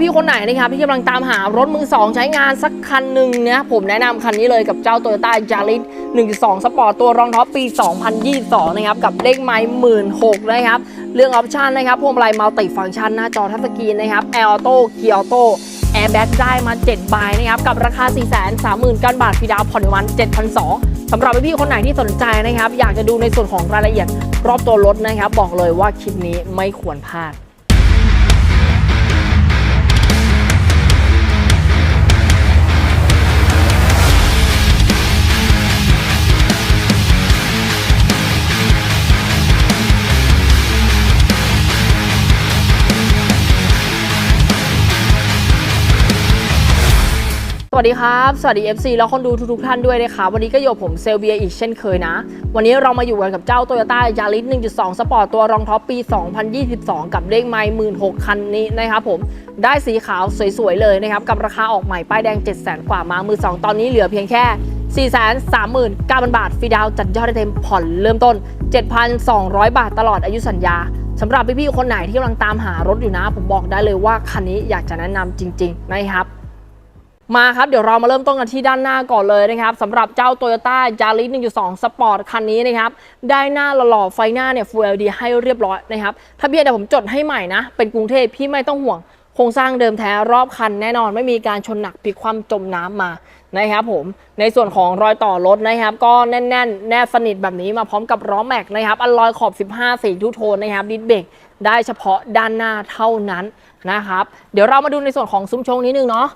พี่ๆคนไหนนะครับที่กำลังตามหารถมือ2ใช้งานสักคันหนึ่งเนี่ยผมแนะนำคันนี้เลยกับเจ้า Toyota Yaris 1.2 Sport ตัวรองท็อปปี 2022 นะครับ กับเลขไม้หมื่นหกนะครับ เรื่องออปชันนะครับพวงมาลัยมัลติฟังก์ชันหน้าจอทัชสกรีนนะครับแอร์ออโต้เกียร์ออโต้แอร์แบ็กได้มา 7 ใบนะครับ กับราคา 4 3 0 0 0 0กันบาทฟรีดาวผ่อนวัน 7,200สำหรับพี่ๆคนไหนที่สนใจนะครับ อยากจะดูในส่วนของรายละเอียดรอบตัวรถนะครับ บอกเลยว่าคลิปนี้ไม่ควรพลาด วัสดีครับ สวัสดี FC แล้วคนดูทุกๆท่านด้วยนะครับ วันนี้ก็อยู่กับผมเซลเบียอีกเช่นเคยนะ วันนี้เรามาอยู่กันกับเจ้า Toyota Yaris 1.2 Sport ตัวรองท็อปปี 2022 กับเลขไมล์16,000คันนี้นะครับผมได้สีขาวสวยๆเลยนะครับ กับราคาออกใหม่ป้ายแดง 700,000กว่ามามือ 2 ตอนนี้เหลือเพียงแค่ 439,000 บาทฟรีดาวน์จัดยอดได้เต็มผ่อนเริ่มต้น 7,200 บาทตลอดอายุสัญญาสำหรับพี่ๆคนไหนที่กำลังตามหารถอยู่นะ ผมบอกได้เลยว่าคันนี้อยากจะแนะนำจริงๆนะครับ มาครับ เดี๋ยวเรามาเริ่มต้นกันที่ด้านหน้าก่อนเลยนะครับสำหรับเจ้า Toyota Yaris 1.2 Sport คันนี้นะครับ ได้หน้าหล่อไฟหน้าเนี่ย Full LED ให้เรียบร้อยนะครับถ้าพี่เดี๋ยวผมจดให้ใหม่นะ เป็นกรุงเทพพี่ไม่ต้องห่วง โครงสร้างเดิมแท้รอบคันแน่นอนไม่มีการชนหนักพลิกคว่ำจมน้ำมานะครับผมในส่วนของรอยต่อรถนะครับ ก็แน่น ๆ แนบสนิทแบบนี้มาพร้อมกับล้อแม็กนะครับอัลลอยขอบ 15 สีทุโทนนะครับดิสเบรกได้เฉพาะด้านหน้าเท่านั้นนะครับ เดี๋ยวเรามาดูในส่วนของซุ้มชงนิดนึงเนาะ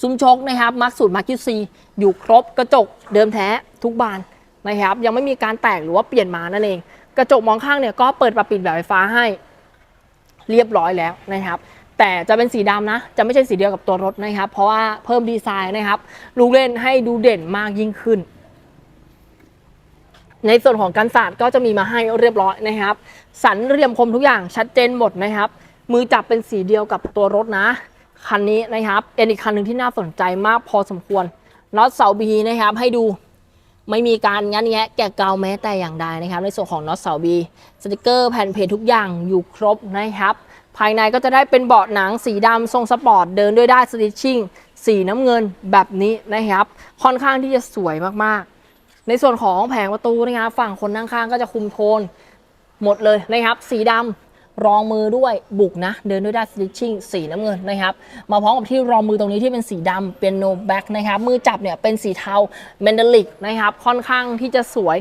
ซุ้มโชคนะครับมาร์คสูตรมาร์คิวซีอยู่ครบกระจกเดิมแท้ทุกบานนะครับ ยังไม่มีการแตกหรือว่าเปลี่ยนมานั่นเอง กระจกมองข้างเนี่ยก็เปิดปรับปิดแบบไฟฟ้าให้เรียบร้อยแล้วนะครับ แต่จะเป็นสีดำนะ จะไม่ใช่สีเดียวกับตัวรถนะครับ เพราะว่าเพิ่มดีไซน์นะครับลูกเล่นให้ดูเด่นมากยิ่งขึ้น ในส่วนของกันศาสตร์ก็จะมีมาให้เรียบร้อยนะครับ สันเรียมคมทุกอย่างชัดเจนหมดนะครับ มือจับเป็นสีเดียวกับตัวรถนะ คันนี้นะครับเป็นอีกคันหนึ่งที่น่าสนใจมากพอสมควรน็อตเสาบีนะครับให้ดูไม่มีการงันแงะแกะเกาแม้แต่อย่างใดนะครับ ในส่วนของน็อตเสาบีสติกเกอร์แผ่นเพจทุกอย่างอยู่ครบนะครับ ภายในก็จะได้เป็นเบาะหนังสีดำทรงสปอร์ตเดินด้วยได้สติชชิ่งสีน้ำเงินแบบนี้นะครับ ค่อนข้างที่จะสวยมากๆ ในส่วนของแผงประตูนะครับฝั่งคนนั่งข้างก็จะคุมโทนหมดเลยนะครับ สีดำ รองมือด้วยบุกนะ เดินด้วยด้านสติชชิ่งสีน้ำเงินนะครับ มาพร้อมกับที่รองมือตรงนี้ที่เป็นสีดำเป็นโนแบ็กนะครับ มือจับเนี่ยเป็นสีเทาเมนเดลิกนะครับ ค่อนข้างที่จะสวย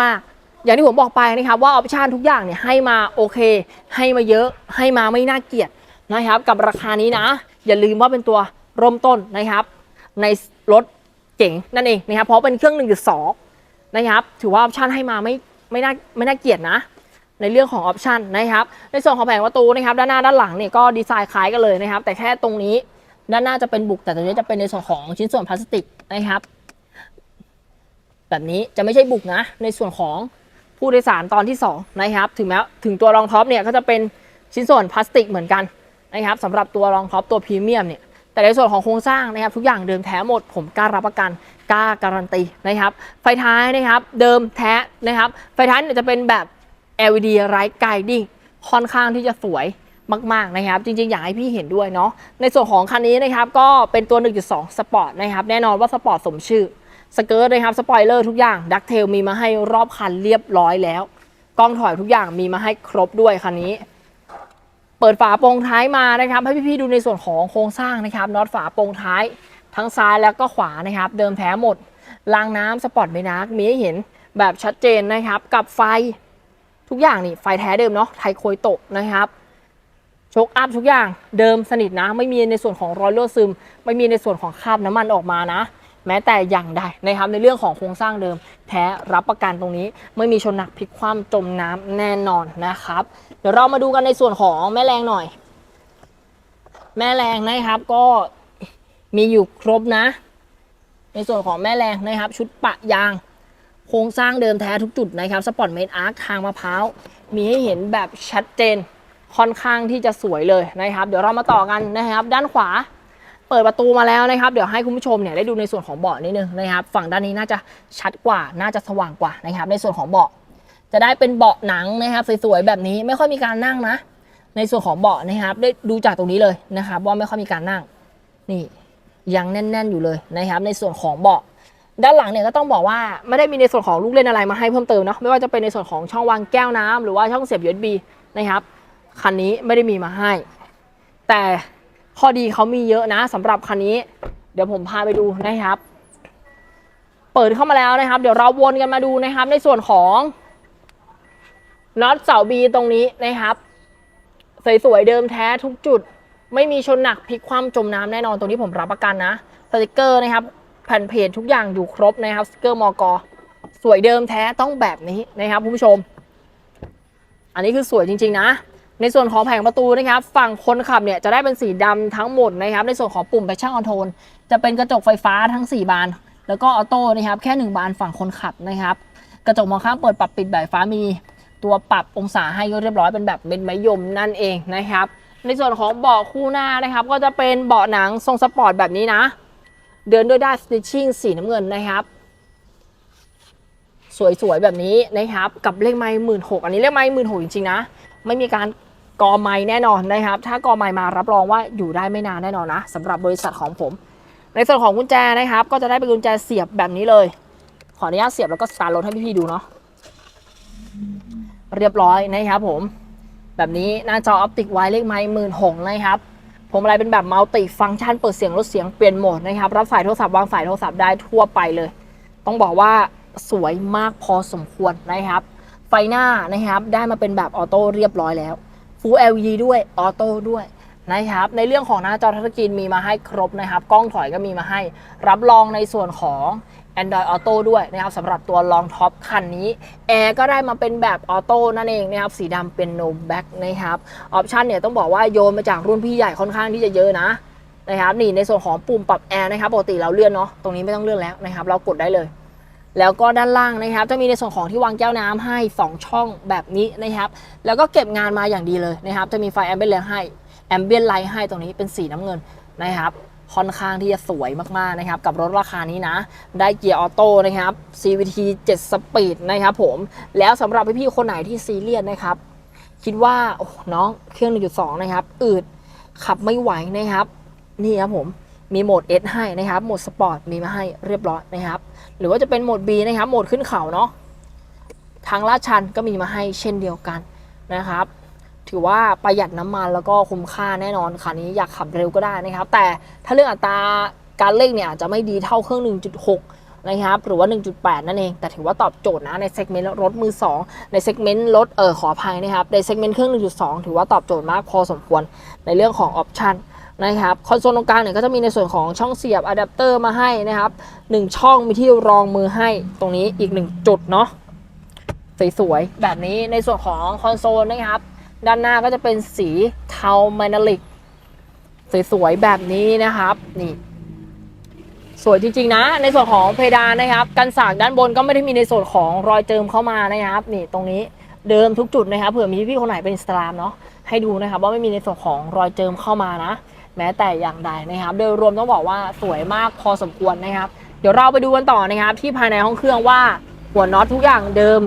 มากๆอย่างที่ผมบอกไปนะครับว่าออปชันทุกอย่างเนี่ยให้มาโอเค ให้มาเยอะให้มาไม่น่าเกลียดนะครับ กับราคานี้นะ อย่าลืมว่าเป็นตัวเริ่มต้นนะครับ ในรถเก๋งนั่นเองนะครับเพราะเป็นเครื่อง 1.2 นะครับ ถือว่าออปชันให้มาไม่ไม่น่าไม่น่าเกลียดนะ ในเรื่องของออปชันนะครับ ในส่วนของแผงประตูนะครับ ด้านหน้าด้านหลังเนี่ยก็ดีไซน์คล้ายกันเลยนะครับ แต่แค่ตรงนี้ด้านหน้าจะเป็นบุก แต่ตรงนี้จะเป็นในส่วนของชิ้นส่วนพลาสติกนะครับ แบบนี้จะไม่ใช่บุกนะ ในส่วนของผู้โดยสารตอนที่2นะครับ ถึงแม้ถึงตัวรองท็อปเนี่ยก็จะเป็นชิ้นส่วนพลาสติกเหมือนกันนะครับสำหรับตัวรองท็อปตัวพรีเมียมเนี่ยแต่ในส่วนของโครงสร้างนะครับ ทุกอย่างเดิมแท้หมดผมกล้ารับประกันกล้าการันตีนะครับ ไฟท้ายนะครับ เดิมแท้นะครับ ไฟท้ายเนี่ยจะเป็นแบบ LED ไรท์ไกดิ้งค่อนข้างที่จะสวยมาก ๆ นะครับ จริง ๆ อยากให้พี่เห็นด้วยเนาะในส่วนของคันนี้นะครับก็เป็นตัว 1.2 สปอร์ตนะครับ แน่นอนว่าสปอร์ตสมชื่อ สเกิร์ตนะครับ สปอยเลอร์ทุกอย่างดักเทลมีมาให้รอบคันเรียบร้อยแล้ว กล้องถอยทุกอย่างมีมาให้ครบด้วยคันนี้ เปิดฝาโปร่งท้ายมานะครับ ให้พี่ ๆ ดูในส่วนของโครงสร้างนะครับน็อตฝาโปร่งท้าย ทั้งซ้ายแล้วก็ขวานะครับ เดิมแท้หมดรางน้ำสปอร์ตเมนักมีให้เห็นแบบชัดเจนนะครับกับไฟ ทุกอย่างนี่ไฟแท้เดิมเนาะไทโคยโตะนะครับโชคอัพทุกอย่างเดิมสนิทนะ ไม่มีในส่วนของรอยรั่วซึม ไม่มีในส่วนของคราบน้ำมันออกมานะ แม้แต่อย่างใดนะครับในเรื่องของโครงสร้างเดิม แท้รับประกันตรงนี้ ไม่มีชนหนักพลิกคว่ำจมน้ำแน่นอนนะครับ เดี๋ยวเรามาดูกันในส่วนของแม่แรงหน่อย แม่แรงนะครับก็มีอยู่ครบนะ ในส่วนของแม่แรงนะครับ ชุดปะยาง โครงสร้างเดิมแท้ทุกจุดนะครับสปอร์ตเมดอาร์คทางมะพร้าว มีให้เห็นแบบชัดเจนค่อนข้างที่จะสวยเลยนะครับ เดี๋ยวเรามาต่อกันนะครับ ด้านขวาเปิดประตูมาแล้วนะครับ เดี๋ยวให้คุณผู้ชมเนี่ยได้ดูในส่วนของเบาะนิดนึงนะครับ ฝั่งด้านนี้น่าจะชัดกว่าน่าจะสว่างกว่านะครับ ในส่วนของเบาะจะได้เป็นเบาะหนังนะครับสวยๆแบบนี้ไม่ค่อยมีการนั่งนะ ในส่วนของเบาะนะครับ ได้ดูจากตรงนี้เลยนะครับ ว่าไม่ค่อยมีการนั่งนี่ยังแน่น ๆ อยู่เลยนะครับ ในส่วนของเบาะ ด้านหลังเนี่ยก็ต้องบอกว่าไม่ได้มีในส่วนของลูกเล่นอะไรมาให้เพิ่มเติมเนาะไม่ว่าจะเป็นในส่วนของช่องวางแก้วน้ำหรือว่าช่องเสียบ USB นะครับคันนี้ไม่ได้มีมาให้ แต่ข้อดีเขามีเยอะนะสำหรับคันนี้ เดี๋ยวผมพาไปดูนะครับ เปิดเข้ามาแล้วนะครับ เดี๋ยวเราวนกันมาดูนะครับ ในส่วนของน็อตเสาบีตรงนี้นะครับสวยๆเดิมแท้ทุกจุด ไม่มีชนหนักพลิกคว่ำจมน้ำแน่นอนตรงนี้ผมรับประกันนะสติกเกอร์นะครับ แผ่นเพจทุกอย่างอยู่ครบนะครับสติกเกอร์มอกอสวยเดิมแท้ต้องแบบนี้นะครับคุณผู้ชม อันนี้คือสวยจริง ๆ นะ ในส่วนของแผงประตูนะครับ ฝั่งคนขับเนี่ยจะได้เป็นสีดำทั้งหมดนะครับ ในส่วนของปุ่มแพชชั่นคอนโทรลจะเป็นกระจกไฟฟ้าทั้ง 4 บาน แล้วก็ออโต้นะครับแค่ 1 บานฝั่งคนขับนะครับ กระจกมองข้างเปิดปรับปิดแบบฟ้ามีตัวปรับองศาให้เรียบร้อยเป็นแบบเป็นไม้ยมนั่นเองนะครับ ในส่วนของเบาะคู่หน้านะครับ ก็จะเป็นเบาะหนังทรงสปอร์ตแบบนี้นะ เดินด้วยด้านสติชชิ่งสีน้ำเงินนะครับ สวยๆแบบนี้นะครับ กับเลขไม้หมื่นหกอันนี้เลขไม้หมื่นหกจริงๆนะ ไม่มีการกอไม้แน่นอนนะครับ ถ้ากอไม้มารับรองว่าอยู่ได้ไม่นานแน่นอนนะสำหรับบริษัทของผม ในส่วนของกุญแจนะครับ ก็จะได้เป็นกุญแจเสียบแบบนี้เลย ขออนุญาตเสียบแล้วก็สตาร์ทรถให้พี่ๆดูเนาะเรียบร้อยนะครับผม แบบนี้หน้าจอออปติกไวเลขไม้หมื่นหกนะครับ ผมอะไรเป็นแบบมัลติฟังก์ชันเปิดเสียงลดเสียงเปลี่ยนโหมดนะครับ รับสายโทรศัพท์วางสายโทรศัพท์ได้ทั่วไปเลย ต้องบอกว่าสวยมากพอสมควรนะครับ ไฟหน้านะครับได้มาเป็นแบบออโต้เรียบร้อยแล้ว Full LED ด้วยออโต้ด้วยนะครับในเรื่องของหน้าจอทัชสกรีนมีมาให้ครบนะครับ กล้องถอยก็มีมาให้ รับรองในส่วนของ Android Auto ด้วยนะครับสำหรับตัวลองท็อปคันนี้แอร์ก็ได้มาเป็นแบบออโต้นั่นเองนะครับสีดำเป็น no back นะครับออปชันเนี่ยต้องบอกว่าโยนมาจากรุ่นพี่ใหญ่ค่อนข้างที่จะเยอะนะนะครับนี่ในส่วนของปุ่มปรับแอร์นะครับปกติเราเลื่อนเนาะตรงนี้ไม่ต้องเลื่อนแล้วนะครับเรากดได้เลยแล้วก็ด้านล่างนะครับ จะมีในส่วนของที่วางแก้วน้ำให้ 2 ช่องแบบนี้นะครับ แล้วก็เก็บงานมาอย่างดีเลยนะครับ จะมีไฟแอมเบียนไลท์ให้แอมเบียนไลท์ให้ตรงนี้เป็นสีน้ำเงินนะครับ ค่อนข้างที่จะสวยมากๆนะครับ กับรถราคานี้นะ ได้เกียร์ออโต้นะครับ CVT 7 สปีดนะครับผมแล้วสำหรับพี่ๆคนไหนที่ซีเรียสนะครับ คิดว่าโอ้น้องเครื่อง 1.2 นะครับ อืดขับไม่ไหวนะครับ นี่ครับผมมีโหมด S ให้นะครับ โหมดสปอร์ตมีมาให้เรียบร้อยนะครับ หรือว่าจะเป็นโหมด B นะครับ โหมดขึ้นเขาเนาะ ทางลาดชันก็มีมาให้เช่นเดียวกันนะครับ ถือว่าประหยัดน้ำมันแล้วก็คุ้มค่าแน่นอนคันนี้อยากขับเร็วก็ได้นะครับ แต่ถ้าเรื่องอัตราการเร่งเนี่ยอาจจะไม่ดีเท่าเครื่อง 1.6 นะครับหรือว่า 1.8 นั่นเอง แต่ถือว่าตอบโจทย์นะในเซกเมนต์รถมือ 2 ในเซกเมนต์รถเออขออภัยนะครับ ในเซกเมนต์เครื่อง 1.2 ถือว่าตอบโจทย์มากพอสมควรในเรื่องของออปชันนะครับคอนโซลตรงกลางเนี่ยก็จะมีในส่วนของช่องเสียบอะแดปเตอร์มาให้นะครับ 1 ช่องมีที่รองมือให้ตรงนี้อีก 1 จุดเนาะสวยๆแบบนี้ในส่วนของคอนโซลนะครับ ด้านหน้าก็จะเป็นสีเทาแมนลิก สวยๆ แบบนี้นะครับ นี่ สวยจริง ๆ นะ ในส่วนของเพดานนะครับ กันสากด้านบนก็ไม่ได้มีในส่วนของรอยเจิมเข้ามานะครับ นี่ตรงนี้เดิมทุกจุดนะครับเผื่อมีพี่คนไหนเป็นอิสลามเนาะให้ดูนะครับว่าไม่มีในส่วนของรอยเจิมเข้ามานะ แม้แต่อย่างใดนะครับ โดยรวมต้องบอกว่าสวยมากพอสมควรนะครับ เดี๋ยวเราไปดูกันต่อนะครับ ที่ภายในห้องเครื่องว่าหัวน็อตทุกอย่างเดิม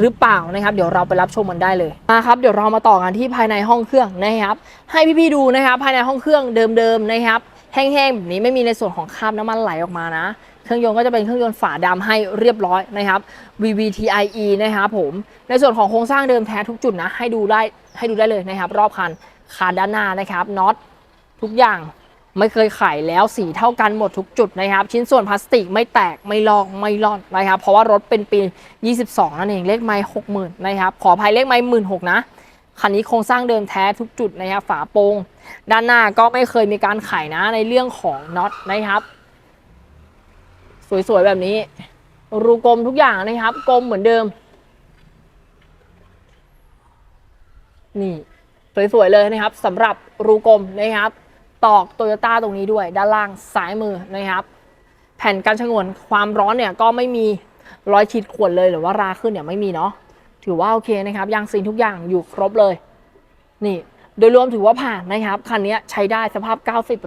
หรือเปล่านะครับ เดี๋ยวเราไปรับชมมันได้เลยมาครับเดี๋ยวเรามาต่อกันที่ภายในห้องเครื่องนะครับ ให้พี่ๆดูนะครับ ภายในห้องเครื่องเดิมๆนะครับแห้งๆแบบนี้ไม่มีในส่วนของคราบน้ำมันไหลออกมานะ เครื่องยนต์ก็จะเป็นเครื่องยนต์ฝาดำให้เรียบร้อยนะครับ VVTIE นะครับผม ในส่วนของโครงสร้างเดิมแท้ทุกจุดนะ ให้ดูได้ให้ดูได้เลยนะครับ รอบคันคานด้านหน้านะครับน็อตทุกอย่าง ไม่เคยไขแล้วสีเท่ากันหมดทุกจุดนะครับ ชิ้นส่วนพลาสติกไม่แตกไม่ลอกไม่รอนนะครับ เพราะว่ารถเป็นปี 22 นั่นเองเลขไม้60,000นะครับขออภัยเลขไม้16,000นะคันนี้โครงสร้างเดิมแท้ทุกจุดนะครับฝาโปร่งด้านหน้าก็ไม่เคยมีการไขนะในเรื่องของน็อตนะครับ สวยๆแบบนี้ รูกลมทุกอย่างนะครับ กลมเหมือนเดิม นี่ สวยๆเลยนะครับสำหรับรูกลมนะครับ ตอกโตโยต้าตรงนี้ด้วย ด้านล่างซ้ายมือนะครับ แผ่นกันชงนความร้อนเนี่ยก็ไม่มีรอยขีดข่วนเลยหรือว่าราขึ้นเนี่ยไม่มีเนาะถือว่าโอเคนะครับยางซีนทุกอย่างอยู่ครบเลย นี่ โดยรวมถือว่าผ่านนะครับ คันนี้ใช้ได้สภาพ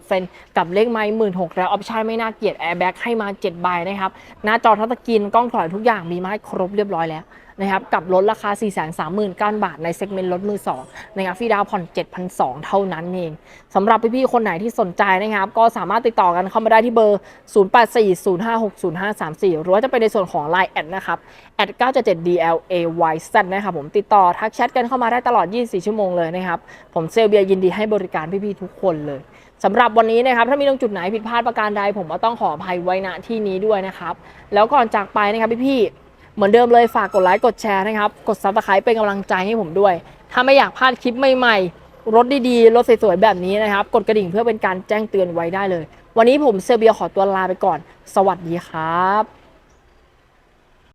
90%กับเลขไม้หมื่นหกแล้วออปชั่นไม่น่าเกลียดแอร์แบ็กให้มา7ใบนะครับ หน้าจอทัชสกรีนกล้องถอยทุกอย่างมีมาให้ครบเรียบร้อยแล้ว นะครับกับรถราคา 4 3 9 0 0 0 บาทในเซกเมนต์รถมือ2นะครับฟรีดาวผ่อน 7,200 เท่านั้นเองสำหรับพี่ๆคนไหนที่สนใจนะครับ ก็สามารถติดต่อกันเข้ามาได้ที่เบอร์ 0840560534 หรือว่าจะเป็นในส่วนของ Line แอดนะครับแอด 977DLAYZ นะครับผมติดต่อทักแชทกันเข้ามาได้ตลอด 24 ชั่วโมงเลยนะครับ ผมเซลเบียยินดีให้บริการพี่ๆทุกคนเลยสำหรับวันนี้นะครับถ้ามีตรงจุดไหนผิดพลาดประการใด ผมก็ต้องขออภัยไว้ณที่นี้ด้วยนะครับ แล้วก่อนจากไปนะครับพี่ๆ เหมือนเดิมเลยฝากกดไลค์กดแชร์นะครับ กดซับสไครป์เป็นกำลังใจให้ผมด้วย ถ้าไม่อยากพลาดคลิปใหม่ๆ รถดีๆ รถสวยๆ แบบนี้นะครับ กดกระดิ่งเพื่อเป็นการแจ้งเตือนไว้ได้เลย วันนี้ผมเซอร์เบียขอตัวลาไปก่อน สวัสดีครับ